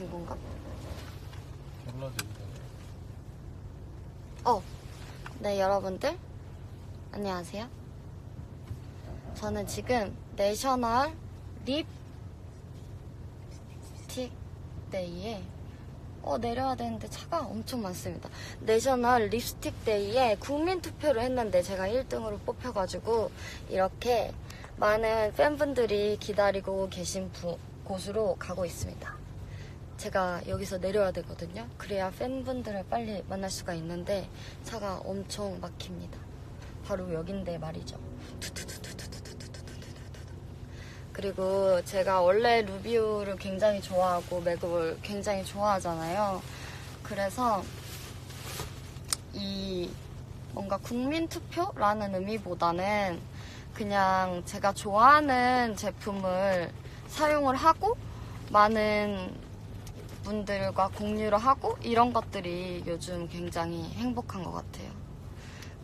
된 건가? 몰라도 이거. 어, 네 여러분들 안녕하세요. 저는 지금 내셔널 립스틱 데이에 어 내려야 되는데 차가 엄청 많습니다. 내셔널 립스틱 데이에 국민 투표를 했는데 제가 1등으로 뽑혀가지고 이렇게 많은 팬분들이 기다리고 계신 부- 곳으로 가고 있습니다. 제가 여기서 내려야 되거든요. 그래야 팬분들을 빨리 만날 수가 있는데 차가 엄청 막힙니다. 바로 여긴데 말이죠. 그리고 제가 원래 루비오를 굉장히 좋아하고 매듭을 굉장히 좋아하잖아요. 그래서 이 뭔가 국민투표라는 의미보다는 그냥 제가 좋아하는 제품을 사용을 하고 많은 분들과 공유를 하고 이런 것들이 요즘 굉장히 행복한 것 같아요.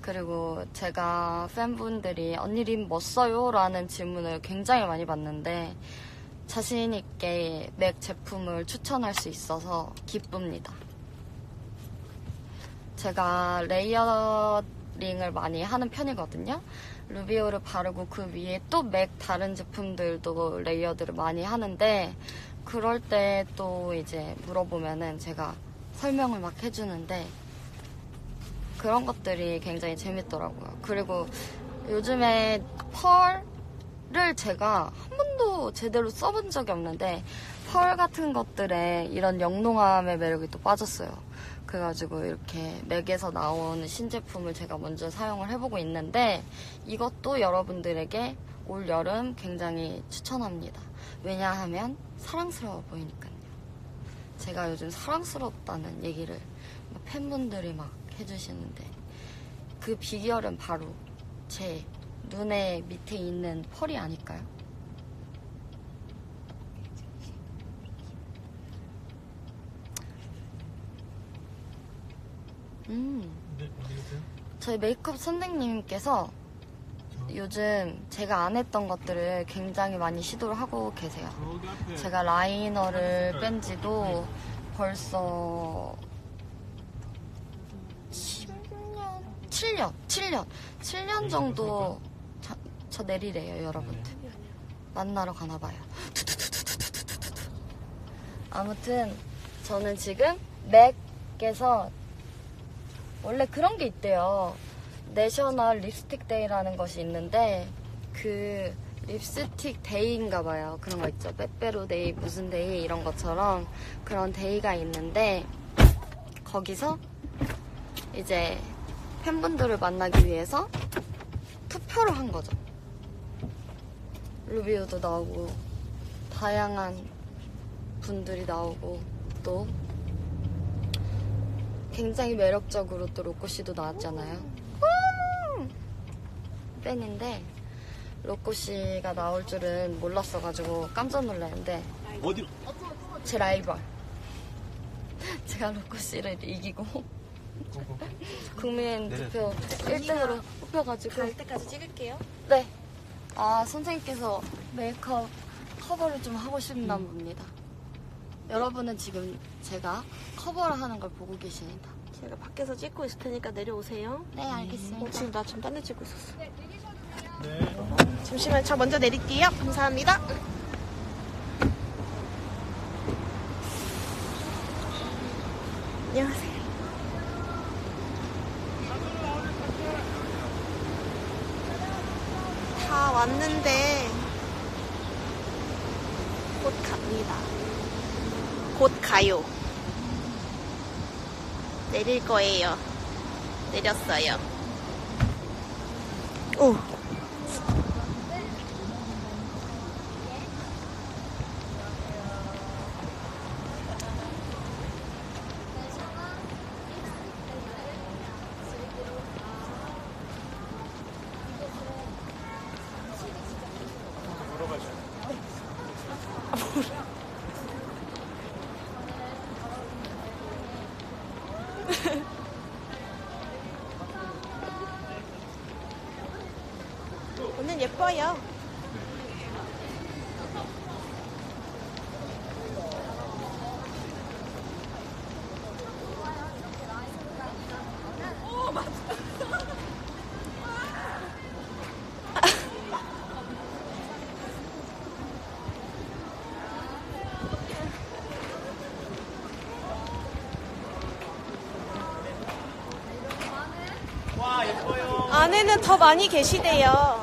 그리고 제가 팬분들이 언니 립뭐 써요? 라는 질문을 굉장히 많이 받는데 자신 있게 맥 제품을 추천할 수 있어서 기쁩니다. 제가 레이어링을 많이 하는 편이거든요. 루비오를 바르고 그 위에 또 맥 다른 제품들도 레이어드를 많이 하는데 그럴 때 또 이제 물어보면은 제가 설명을 막 해주는데 그런 것들이 굉장히 재밌더라고요. 그리고 요즘에 펄을 제가 한 번도 제대로 써본 적이 없는데 펄 같은 것들에 이런 영롱함의 매력이 또 빠졌어요. 그래가지고 이렇게 맥에서 나온 신제품을 제가 먼저 사용을 해보고 있는데 이것도 여러분들에게 올 여름 굉장히 추천합니다. 왜냐하면 사랑스러워 보이니까요. 제가 요즘 사랑스럽다는 얘기를 막 팬분들이 막 해주시는데 그 비결은 바로 제 눈의 밑에 있는 펄이 아닐까요? 음, 네? 저희 메이크업 선생님께서 요즘 제가 안 했던 것들을 굉장히 많이 시도를 하고 계세요. 제가 라이너를 뺀 지도 벌써 10년, 7년, 7년, 7년 정도 저, 저 내리래요, 여러분들. 만나러 가나 봐요. 아무튼 저는 지금 맥에서 원래 그런 게 있대요. 내셔널 립스틱 데이라는 것이 있는데 그 립스틱 데이인가 봐요. 그런 거 있죠. 빼빼로 데이, 무슨 데이 이런 것처럼 그런 데이가 있는데 거기서 이제 팬분들을 만나기 위해서 투표를 한 거죠. 루비오도 나오고 다양한 분들이 나오고 또 굉장히 매력적으로 또 로꼬 씨도 나왔잖아요. 음! 팬인데 로꼬 씨가 나올 줄은 몰랐어가지고 깜짝 놀랐는데 어디? 제 라이벌. 제가 로꼬 씨를 이기고 국민 투표 1등으로 뽑혀가지고 갈 때까지 찍을게요. 네. 아 선생님께서 메이크업 커버를 좀 하고 싶나 봅니다. 여러분은 지금 제가 커버를 하는 걸 보고 계십니다. 제가 밖에서 찍고 있을 테니까 내려오세요. 네 알겠습니다. 어, 지금 나 지금 딴 데 찍고 있었어. 네. 잠시만 저 먼저 내릴게요. 감사합니다. 안녕하세요. 다 왔는데 곧 갑니다. 곧 가요. 내릴 거예요. 내렸어요. 오. 오늘 예뻐요. 안에는 더 많이 계시대요.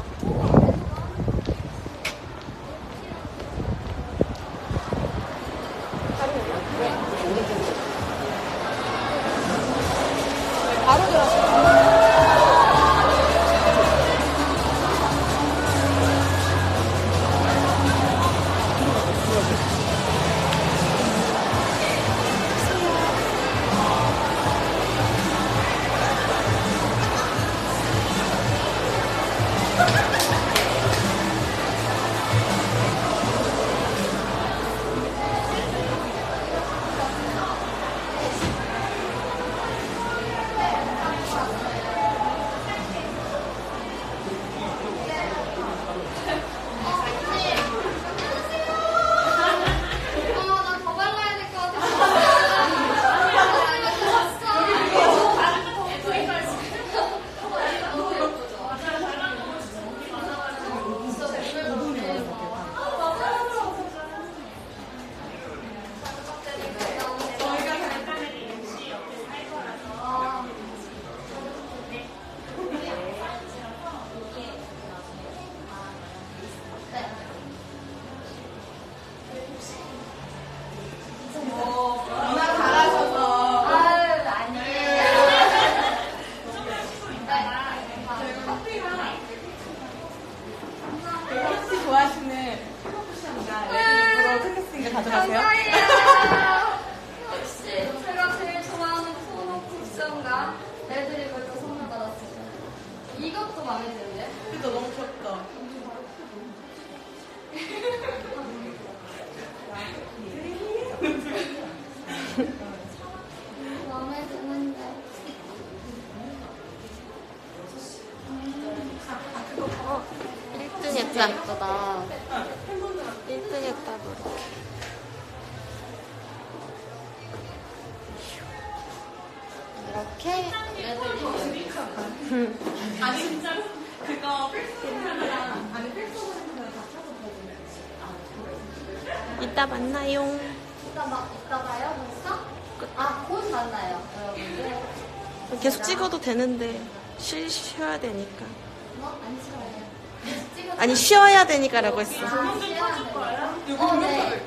1등 했다. 예쁘다. 1등 했다, 노래. 이렇게 레드립. 아니, 진짜로? 그거 필수하랑 아니, 필수하랑 다 찾아서 보면 이따 만나요. 이따 막 이따 봐요, 벌써? 아, 곧 만나요, 여러분들. 계속 찍어도 되는데 쉬, 쉬어야 되니까. 뭐? 안 싫어요. 아니 쉬어야 되니까라고 했어. 어, 네.